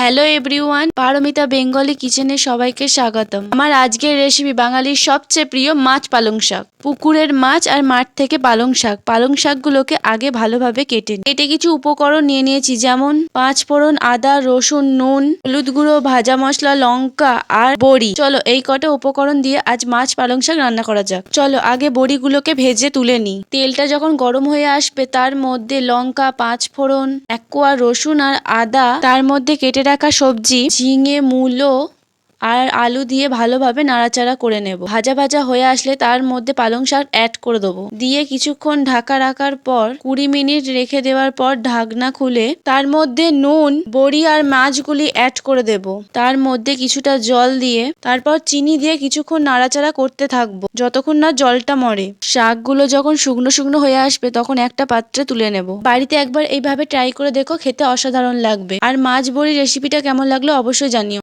Hello everyone Paromita Bengali কিচেনে সবাইকে স্বাগতম। আমার আজকের রেসিপি বাঙালির সবচেয়ে প্রিয় মাছ পালং শাক। পুকুরের মাছ আর মাঠ থেকে পালং শাক। পালং শাকগুলোকে আগে ভালোভাবে কেটে। কেটে কিছু উপকরণ নিয়ে নিয়েছি, যেমন পাঁচ ফোড়ন আদা, রসুন, নুন, হলুদ গুঁড়ো, ভাজা মশলা, লঙ্কা আর বড়ি। চলো এই কটা উপকরণ দিয়ে আজ মাছ পালং শাক রান্না করা যাক। চলো আগে বড়িগুলোকে ভেজে তুলে নিই। তেলটা যখন গরম হয়ে আসবে, তার মধ্যে লঙ্কা পাঁচ ফোড়ন এক কোয়া রসুন আর আদা, তার মধ্যে কেটে রাখা সবজি ঝিঙে মূলো আর আলু দিয়ে ভালোভাবে নাড়াচাড়া করে নেব। ভাজা ভাজা হয়ে আসলে তার মধ্যে পালং শাক অ্যাড করে দেবো। দিয়ে কিছুক্ষণ ঢাকা রাখার পর কুড়ি মিনিট রেখে দেওয়ার পর ঢাকনা খুলে তার মধ্যে নুন, বড়ি আর মাছগুলি অ্যাড করে দেব। তার মধ্যে কিছুটা জল দিয়ে তারপর চিনি দিয়ে কিছুক্ষণ নাড়াচাড়া করতে থাকব। যতক্ষণ না জলটা মরে। শাকগুলো যখন শুকনো শুকনো হয়ে আসবে তখন একটা পাত্রে তুলে নেব। বাড়িতে একবার এইভাবে ট্রাই করে দেখো, খেতে অসাধারণ লাগবে। আর মাছ বড়ি রেসিপিটা কেমন লাগল অবশ্যই জানিও।